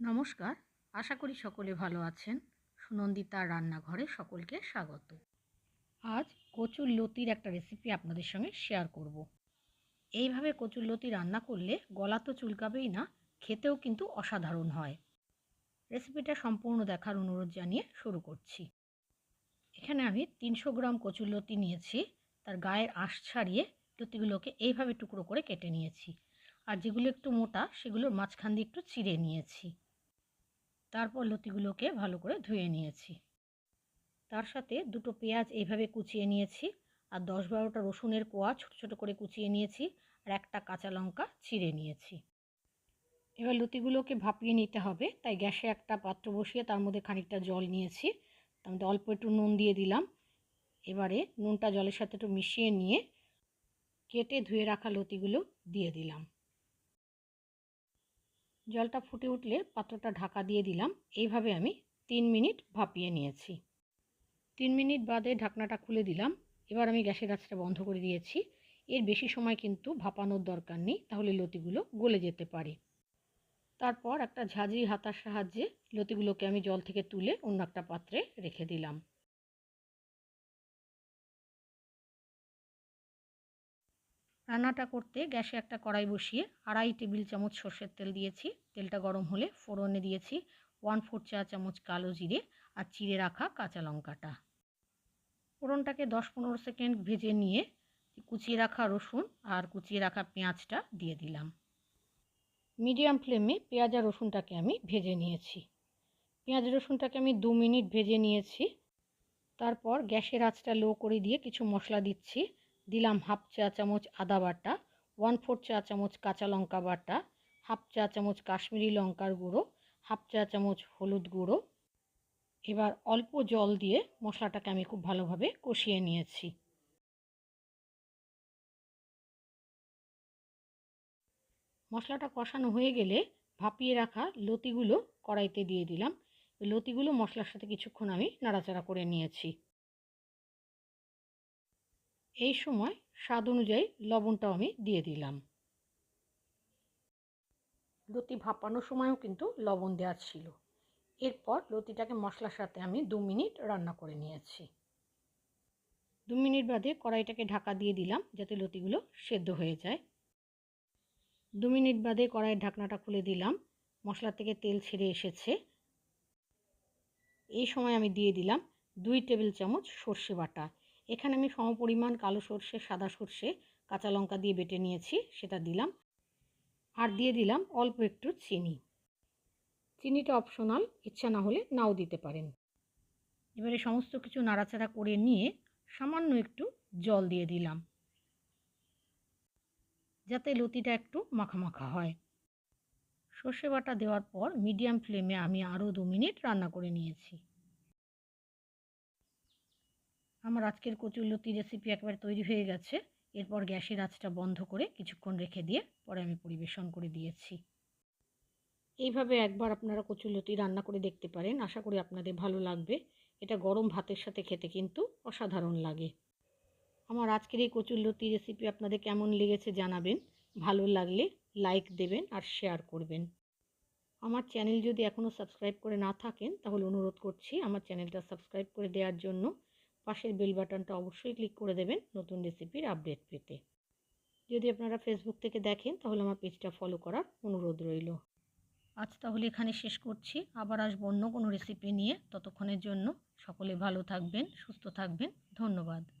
নমস্কার। আশা করি সকলে ভালো আছেন। সুনন্দিতা রান্নাঘরে সকলকে স্বাগত। আজ কচুর লতির একটা রেসিপি আপনাদের সঙ্গে শেয়ার করব। এইভাবে কচুর লতি রান্না করলে গলা তো চুলকাবেই না, খেতেও কিন্তু অসাধারণ হয়। রেসিপিটা সম্পূর্ণ দেখার অনুরোধ জানিয়ে শুরু করছি। এখানে আমি তিনশো গ্রাম কচুর লতি নিয়েছি, তার গায়ের আঁশ ছাড়িয়ে লতিগুলোকে এইভাবে টুকরো করে কেটে নিয়েছি। আর যেগুলো একটু মোটা, সেগুলোর মাঝখান দিয়ে একটু চিড়ে নিয়েছি। তারপর লতিগুলোকে ভালো করে ধুয়ে নিয়েছি। তার সাথে দুটো পেঁয়াজ এইভাবে কুচিয়ে নিয়েছি আর দশ বারোটা রসুনের কোয়া ছোট ছোট করে কুচিয়ে নিয়েছি আর একটা কাঁচা লঙ্কা চিড়ে নিয়েছি। এবার লতিগুলোকে ভাপিয়ে নিতে হবে, তাই গ্যাসে একটা পাত্র বসিয়ে তার মধ্যে খানিকটা জল নিয়েছি। তার মধ্যে অল্প একটু নুন দিয়ে দিলাম। এবারে নুনটা জলের সাথে একটু মিশিয়ে নিয়ে কেটে ধুয়ে রাখা লতিগুলো দিয়ে দিলাম। জলটা ফুটে উঠলে পাত্রটা ঢাকা দিয়ে দিলাম। এইভাবে আমি তিন মিনিট ভাপিয়ে নিয়েছি। তিন মিনিট বাদে ঢাকনাটা খুলে দিলাম। এবার আমি গ্যাসের আঁচটা বন্ধ করে দিয়েছি। এর বেশি সময় কিন্তু ভাপানোর দরকার নেই, তাহলে লতিগুলো গলে যেতে পারে। তারপর একটা ঝাঁঝরি হাতার সাহায্যে লতিগুলোকে আমি জল থেকে তুলে অন্য একটা পাত্রে রেখে দিলাম। রান্নাটা করতে গ্যাসে একটা কড়াই বসিয়ে আড়াই টেবিল চামচ সর্ষের তেল দিয়েছি। তেলটা গরম হলে ফোড়নে দিয়েছি ওয়ান ফোর চা চামচ কালো জিরে আর চিড়ে রাখা কাঁচা লঙ্কাটা। ফোড়নটাকে দশ পনেরো সেকেন্ড ভেজে নিয়ে কুচিয়ে রাখা রসুন আর কুচিয়ে রাখা পেঁয়াজটা দিয়ে দিলাম। মিডিয়াম ফ্লেমে পেঁয়াজ আর রসুনটাকে আমি ভেজে নিয়েছি। পেঁয়াজ রসুনটাকে আমি দু মিনিট ভেজে নিয়েছি। তারপর গ্যাসের আঁচটা লো করে দিয়ে কিছু মশলা দিচ্ছি। দিলাম হাফ চা চামচ আদা বাটা ওয়ান ফোর চা চামচ কাঁচা লঙ্কা বাটা হাফ চা চামচ কাশ্মীরি লঙ্কার গুঁড়ো হাফ চা চামচ হলুদ গুঁড়ো। এবার অল্প জল দিয়ে মশলাটাকে আমি খুব ভালোভাবে কষিয়ে নিয়েছি। মশলাটা কষানো হয়ে গেলে ভাপিয়ে রাখা লতিগুলো কড়াইতে দিয়ে দিলাম। লতিগুলো মশলার সাথে কিছুক্ষণ আমি নাড়াচাড়া করে নিয়েছি। এই সময় স্বাদ অনুযায়ী লবণটাও আমি দিয়ে দিলাম। লতি ভাপানোর সময়ও কিন্তু লবণ দেওয়া ছিল। এরপর লতিটাকে মশলার সাথে আমি দু মিনিট রান্না করে নিয়েছি। দু মিনিট বাদে কড়াইটাকে ঢাকা দিয়ে দিলাম যাতে লতিগুলো সেদ্ধ হয়ে যায়। দু মিনিট বাদে কড়াইয়ের ঢাকনাটা খুলে দিলাম। মশলা থেকে তেল ছেড়ে এসেছে। এই সময় আমি দিয়ে দিলাম দুই টেবিল চামচ সর্ষে বাটা। এখানে আমি সমপরিমাণ কালো সর্ষে, সাদা সর্ষে, কাঁচা লঙ্কা দিয়ে বেটে নিয়েছি, সেটা দিলাম। আর দিয়ে দিলাম অল্প একটু চিনি। চিনিটা অপশনাল ইচ্ছা না হলে নাও দিতে পারেন। এবারে সমস্ত কিছু নাড়াচাড়া করে নিয়ে সামান্য একটু জল দিয়ে দিলাম। যাতে লতিটা একটু মাখা মাখা হয়। সর্ষে বাটা দেওয়ার পর মিডিয়াম ফ্লেমে আমি আরও দু মিনিট রান্না করে নিয়েছি। আমার আজকের কচুরলতি রেসিপি একবারে তৈরি হয়ে গেছে। এরপর গ্যাসের আঁচটা বন্ধ করে কিছুক্ষণ রেখে দিয়ে পরে আমি পরিবেশন করে দিয়েছি। এইভাবে একবার আপনারা কচুরলতি রান্না করে দেখতে পারেন। আশা করি আপনাদের ভালো লাগবে। এটা গরম ভাতের সাথে খেতে কিন্তু অসাধারণ লাগে। আমার আজকের এই কচুরলতি রেসিপি আপনাদের কেমন লেগেছে জানাবেন। ভালো লাগলে লাইক দেবেন আর শেয়ার করবেন। আমার চ্যানেল যদি এখনও সাবস্ক্রাইব করে না থাকেন, তাহলে অনুরোধ করছি আমার চ্যানেলটা সাবস্ক্রাইব করে দেওয়ার জন্য। পাশের বেল বাটনটা অবশ্যই ক্লিক করে দেবেন নতুন রেসিপির আপডেট পেতে। যদি আপনারা ফেসবুক থেকে দেখেন, তাহলে আমার পেজটা ফলো করার অনুরোধ রইল। আজ তাহলে এখানে শেষ করছি। আবার আসব অন্য কোনো রেসিপি নিয়ে। ততক্ষণের জন্য সকলে ভালো থাকবেন, সুস্থ থাকবেন। ধন্যবাদ।